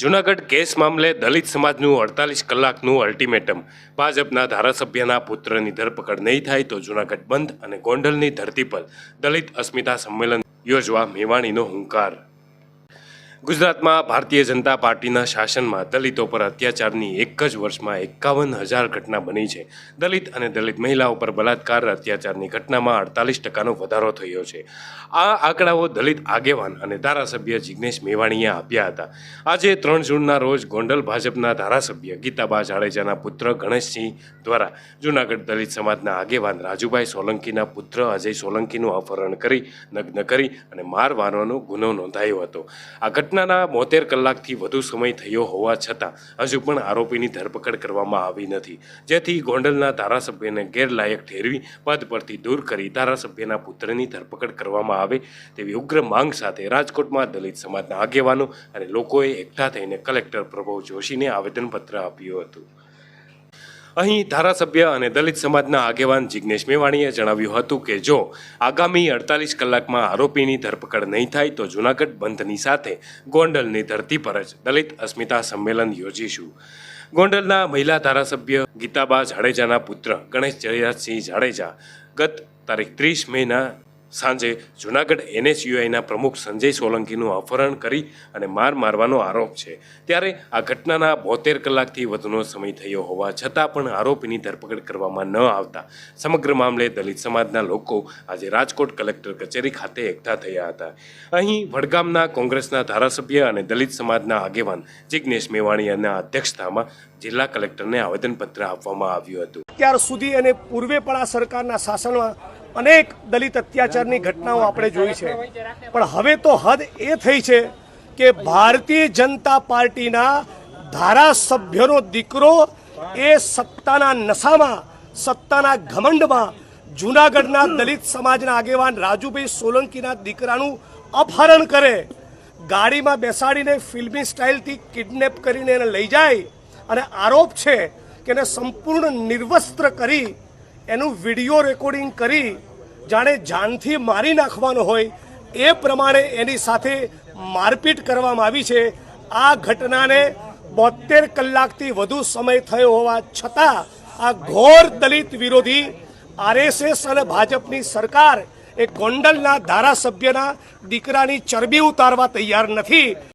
Junagadh case મામલે દલિત સમાજનું અડતાલીસ કલાકનું અલ્ટિમેટમ. ભાજપના ધારાસભ્યના પુત્રની ધરપકડ નહીં થાય તો જૂનાગઢ બંધ અને ગોંડલની ધરતી પર દલિત અસ્મિતા સંમેલન યોજવા મેવાણીનો હુંકાર. ગુજરાતમાં ભારતીય જનતા પાર્ટીના શાસનમાં દલિતો પર અત્યાચારની એક જ વર્ષમાં એકાવન હજાર ઘટના બની છે. દલિત અને દલિત મહિલાઓ પર બલાત્કાર અત્યાચારની ઘટનામાં અડતાલીસ ટકાનો વધારો થયો છે. આ આંકડાઓ દલિત આગેવાન અને ધારાસભ્ય જિગ્નેશ મેવાણીએ આપ્યા હતા. આજે ત્રણ જૂનના રોજ ગોંડલ ભાજપના ધારાસભ્ય ગીતાબા જાડેજાના પુત્ર ગણેશસિંહ દ્વારા જૂનાગઢ દલિત સમાજના આગેવાન રાજુભાઈ સોલંકીના પુત્ર અજય સોલંકીનું અપહરણ કરી, નગ્ન કરી અને માર મારવાનો ગુનો નોંધાયો હતો. આ ઘટનાના બોતેર કલાકથી વધુ સમય થયો હોવા છતાં હજુ પણ આરોપીની ધરપકડ કરવામાં આવી નથી. જેથી ગોંડલના ધારાસભ્યને ગેરલાયક ઠેરવી પદ પરથી દૂર કરી ધારાસભ્યના પુત્રની ધરપકડ કરવામાં આવે તેવી ઉગ્ર માંગ સાથે રાજકોટમાં દલિત સમાજના આગેવાનો અને લોકોએ એકઠા થઈને કલેક્ટર પ્રભવ જોશીને આવેદનપત્ર આપ્યું હતું. અહીં ધારાસભ્ય અને દલિત સમાજના આગેવાન જિગ્નેશ મેવાણીએ જણાવ્યું હતું કે જો આગામી અડતાલીસ કલાકમાં આરોપીની ધરપકડ નહીં થાય તો જૂનાગઢ બંધની સાથે ગોંડલની ધરતી પર જ દલિત અસ્મિતા સંમેલન યોજીશું. ગોંડલના મહિલા ધારાસભ્ય ગીતાબા જાડેજાના પુત્ર ગણેશ જયરાજસિંહ જાડેજા ગત તારીખ ત્રીસ મેના સાંજે જૂનાગઢ એનએસયુઆઈના પ્રમુખ સંજય સોલંકીનું અપહરણ કરી અને માર મારવાનો આરોપ છે. ત્યારે આ ઘટનાના બોતેર કલાકથી વધુનો સમય થયો હોવા છતાં પણ આરોપીની ધરપકડ કરવામાં ન આવતા સમગ્ર મામલે દલિત સમાજના લોકો આજે રાજકોટ કલેક્ટર કચેરી ખાતે એકઠા થયા હતા. અહીં વડગામના કોંગ્રેસના ધારાસભ્ય અને દલિત સમાજના આગેવાન જિજ્ઞેશ મેવાણીયાના અધ્યક્ષતામાં જિલ્લા કલેક્ટરને આવેદનપત્ર આપવામાં આવ્યું હતું. અત્યાર સુધી અને પૂર્વે પણ આ સરકારના શાસનમાં અનેક દલિત અત્યાચારની ઘટનાઓ આપણે જોઈ છે. પણ હવે તો હદ એ થઈ છે કે ભારતીય જનતા પાર્ટીના ધારાસભ્યનો દીકરો એ સત્તાના નશામાં, સત્તાના ઘમંડમાં જૂનાગઢના દલિત સમાજના આગેવાન રાજુભાઈ સોલંકીના દીકરાનું અપહરણ કરે. ગાડીમાં બેસાડીને ફિલ્મી સ્ટાઇલથી કિડનેપ કરીને એને લઈ જાય. અને આરોપ છે કે એને સંપૂર્ણ નિર્વસ્ત્ર કરી એનું વીડિયો રેકોર્ડિંગ કરી જાણે જાનથી મારી નાખવાનો હોય એ પ્રમાણે એની સાથે મારપીટ કરવામાં આવી છે. આ ઘટનાને બોતેર કલાકથી વધુ સમય થયો હોવા છતાં આ ઘોર દલિત વિરોધી આરએસએસ અને ભાજપની સરકાર એ ગોંડલના ધારાસભ્યના દીકરાની ચરબી ઉતારવા તૈયાર નથી.